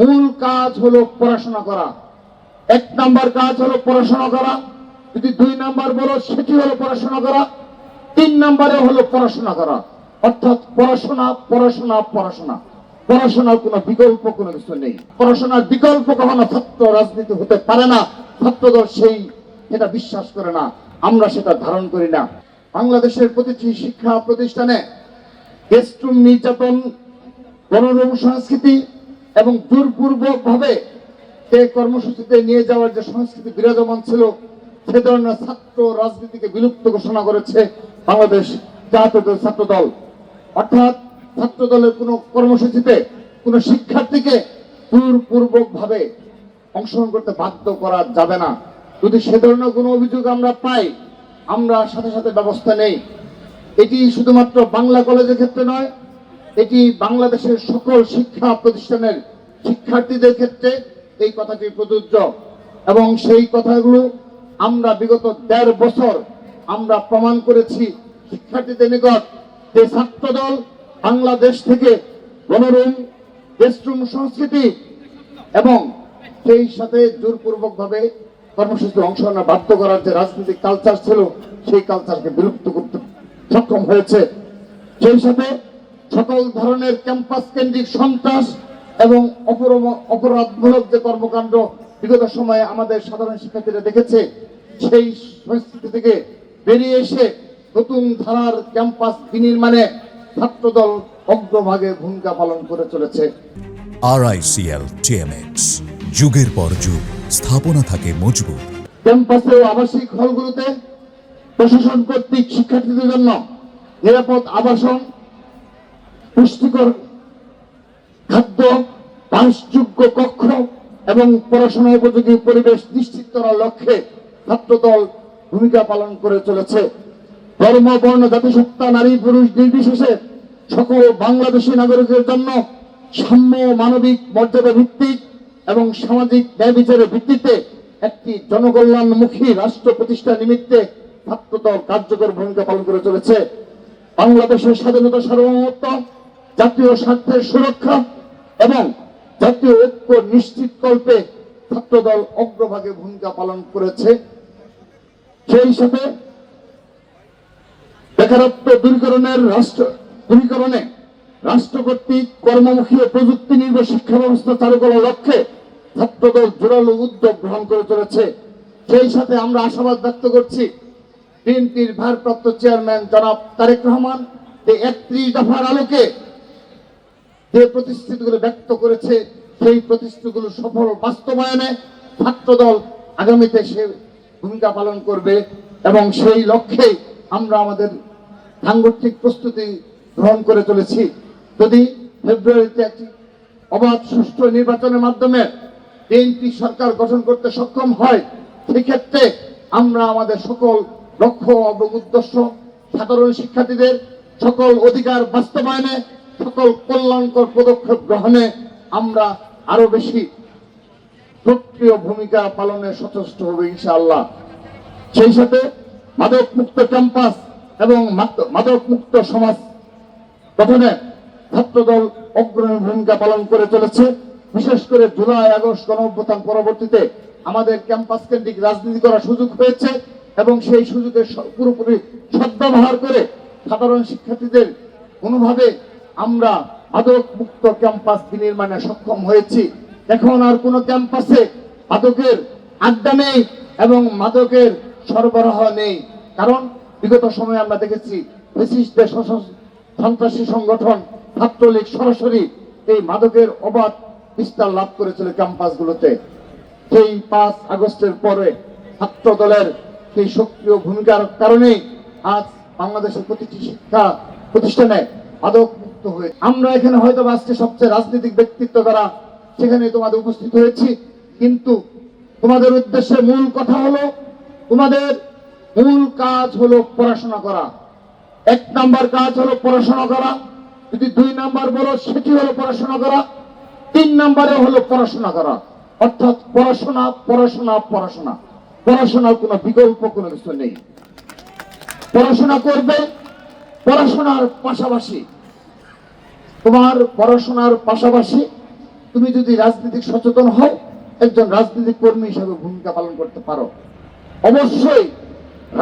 মূল কাজ হলো পড়াশোনা করা। এক নাম্বার কাজ হলো পড়াশোনা করা। যদি দুই নাম্বার বলো, সেটি হলো পড়াশোনা করা। তিন নাম্বারে হলো পড়াশোনা করা। অর্থাৎ পড়াশোনা পড়াশোনা পড়াশোনা। পড়াশোনার কোনো বিকল্প কোনো কিছু নেই। পড়াশোনার বিকল্প কখনো ছাত্র রাজনীতি হতে পারে না। ছাত্রদল সেই এটা বিশ্বাস করে না। আমরা সেটা ধারণ করি না। বাংলাদেশের প্রতিটি শিক্ষা প্রতিষ্ঠানে গেস্টরুম নির্যাতন সংস্কৃতি এবং জোরপূর্বক ভাবে যে কর্মসূচিতে নিয়ে যাওয়ার যে সংস্কৃতি বিরাজমান ছিল, সে ধরনের ছাত্র রাজনীতিকে বিলুপ্ত ঘোষণা করেছে বাংলাদেশ জাতীয় ছাত্র দল অর্থাৎ ছাত্র দলের কোনো কর্মসূচিতে কোনো শিক্ষার্থীকে জোরপূর্বক ভাবে অংশগ্রহণ করতে বাধ্য করা যাবে না। যদি সে ধরনের কোনো অভিযোগ আমরা পাই, আমরা সাথে সাথে ব্যবস্থা নেই। এটি শুধুমাত্র বাংলা কলেজের ক্ষেত্রে নয় এটি বাংলাদেশের সকল শিক্ষা প্রতিষ্ঠানের শিক্ষার্থীদের ক্ষেত্রে এই কথাটি প্রযোজ্য। এবং সেই কথাগুলো আমরা বিগত দেড় বছর আমরা প্রমাণ করেছি। শিক্ষার্থীদের নিকট যে ছাত্রদল বাংলাদেশ থেকে গণরুম গেস্টরুম সংস্কৃতি এবং সেই সাথে জোরপূর্বক ভাবে অংশ অংশগ্রহণে বাধ্য করার যে রাজনৈতিক কালচার ছিল, সেই কালচারকে বিলুপ্ত করতে সক্ষম হয়েছে। সেই সাথে সকল ধরনের ক্যাম্পাস কেন্দ্রিক সন্ত্রাস এবং অপরাধমূলক যে কর্মকাণ্ড বিগত সময়ে আমাদের সাধারণ শিক্ষার্থীরা দেখেছে সেই সংস্কৃতি থেকে বেরিয়ে এসে নতুন ধারার ক্যাম্পাস বিনির্মাণে ছাত্রদল অগ্রভাগে ভূমিকা পালন করে চলেছে। আরআইসিএল টিএমএক্স যুগের পর যুগ স্থাপনা থাকে মজবুত। ক্যাম্পাসে আবাসিক হলগুলোতে প্রশাসন কর্তৃক শিক্ষার্থীদের জন্য নিরাপদ আবাসন পুষ্টিকর খাদ্য বাসযোগ্য কক্ষ এবং পড়াশোনা উপযোগী পরিবেশ নিশ্চিত করার লক্ষ্যে ছাত্রদল ভূমিকা পালন করে চলেছে। ধর্ম, বর্ণ জাতিসত্তা নারী, পুরুষ নির্বিশেষে সকল বাংলাদেশী নাগরিকের জন্য সাম্য, মানবিক মর্যাদা ভিত্তিক এবং সামাজিক ন্যায় বিচারের ভিত্তিতে একটি জনকল্যাণমুখী রাষ্ট্র প্রতিষ্ঠা নিমিত্তে ছাত্রদল কার্যকর ভূমিকা পালন করে চলেছে। বাংলাদেশের স্বাধীনতা সার্বভৌমত্ব জাতীয় স্বার্থের সুরক্ষা এবং জাতীয় ঐক্য নিশ্চিত কল্পে ছাত্রদল অগ্রভাগে ভূমিকা পালন করেছে। সেই সাথে বেকারত্ব দূরীকরণের রাষ্ট্র দূরীকরণে রাষ্ট্র কর্তৃক কর্মমুখী ও প্রযুক্তি নির্ভর শিক্ষা ব্যবস্থা চালু করার লক্ষ্যে ছাত্রদল জোরালো উদ্যোগ গ্রহণ করে চলেছে। সেই সাথে আমরা আশাবাদ ব্যক্ত করছি বিএনপির ভারপ্রাপ্ত চেয়ারম্যান জনাব তারেক রহমান একত্রিশ দফার আলোকে যে প্রতিশ্রুতিগুলো ব্যক্ত করেছে, সেই প্রতিশ্রুতিগুলো সফল বাস্তবায়নে ছাত্রদল আগামীতে সে ভূমিকা পালন করবে এবং সেই লক্ষ্যে আমরা আমাদের সাংগঠনিক প্রস্তুতি গ্রহণ করে চলেছি। যদি ফেব্রুয়ারিতে একটি অবাধ সুষ্ঠু নির্বাচনের মাধ্যমে বিএনপি সরকার গঠন করতে সক্ষম হয়, সেক্ষেত্রে আমরা আমাদের সকল লক্ষ্য এবং উদ্দেশ্য সাধারণ শিক্ষার্থীদের সকল অধিকার বাস্তবায়নে সকল কল্যাণকর পদক্ষেপ গ্রহণে আমরা আরও বেশি সক্রিয় ভূমিকা পালনে সচেষ্ট হবে ইনশাআল্লাহ। সেই সাথে মাদক মুক্ত ক্যাম্পাস এবং মাদক মুক্ত সমাজ গঠনে ছাত্রদল অগ্রণী ভূমিকা পালন করে চলেছে। বিশেষ করে জুলাই, আগস্ট গণঅভ্যুত্থান পরবর্তীতে আমাদের ক্যাম্পাস কেন্দ্রিক রাজনীতি করার সুযোগ হয়েছে এবং সেই সুযোগের পুরোপুরি সদ্ব্যবহার করে সাধারণ শিক্ষার্থীদের কোনোভাবে আমরা মাদক মুক্ত ক্যাম্পাস বিনির্মাণে সক্ষম হয়েছি। এখন আর কোনো ক্যাম্পাসে মাদকের আড্ডা নেই এবং মাদকের সরবরাহ নেই। কারণ বিগত সময়ে আমরা দেখেছি ফেসিস্টদের সন্ত্রাসী সংগঠন ছাত্রলীগ সরাসরি এই মাদকের অবাধ বিস্তার লাভ করেছিল ক্যাম্পাসগুলোতে। সেই পাঁচ আগস্টের পরে ছাত্র দলের সেই সক্রিয় ভূমিকার কারণেই আজ বাংলাদেশের প্রতিটি শিক্ষা প্রতিষ্ঠানে মাদক মুক্ত হয়ে আমরা এখানে হয়তো আজকে সবচেয়ে রাজনৈতিক ব্যক্তিত্ব দ্বারা সেখানে তোমাদের উপস্থিত হয়েছি। কিন্তু তোমাদের উদ্দেশ্যে মূল কথা হলো, তোমাদের মূল কাজ হলো পড়াশোনা করা। এক নাম্বার কাজ হলো পড়াশোনা করা। যদি দুই নাম্বার বলো, সেটি হলো পড়াশোনা করা। তিন নাম্বারে হলো পড়াশোনা করা। অর্থাৎ পড়াশোনা পড়াশোনা পড়াশোনা। পড়াশোনার কোনো বিকল্প কোনো কিছু নেই। পড়াশোনা করবে পড়াশোনার পাশাপাশি, তোমার পড়াশোনার পাশাপাশি তুমি যদি রাজনৈতিক সচেতন হও একজন রাজনৈতিক কর্মী হিসাবে ভূমিকা পালন করতে পারো। অবশ্যই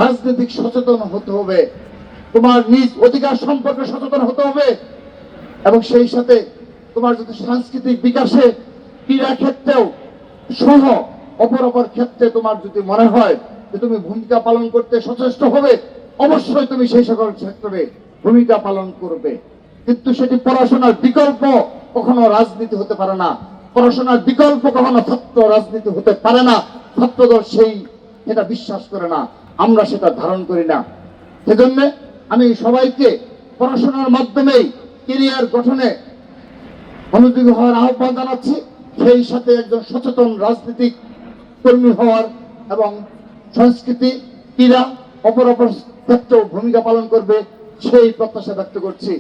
রাজনৈতিক সচেতন হতে হবে। তোমার নিজ অধিকার সম্পর্কে সচেতন হতে হবে এবং সেই সাথে তোমার যদি সাংস্কৃতিক বিকাশে, ক্রীড়া ক্ষেত্রেও সহ অপর অপর ক্ষেত্রে তোমার যদি মনে হয় যে তুমি ভূমিকা পালন করতে সচেষ্ট হবে অবশ্যই তুমি সেই সকল সেক্টরে ভূমিকা পালন করবে। কিন্তু সেটি পড়াশোনার বিকল্প কখনো রাজনীতি হতে পারে না। পড়াশোনার বিকল্প কখনো ছাত্র রাজনীতি হতে পারে না। ছাত্রদল সেই এটা বিশ্বাস করে না। আমরা সেটা ধারণ করি না। সেজন্য আমি সবাইকে পড়াশোনার মাধ্যমেই কেরিয়ার গঠনে মনোযোগী হওয়ার আহ্বান জানাচ্ছি। সেই সাথে একজন সচেতন রাজনীতিক কর্মী হওয়ার এবং সংস্কৃতি, ক্রীড়া অপর অপর ভূমিকা পালন করবে সেই প্রত্যাশা ব্যক্ত করছি।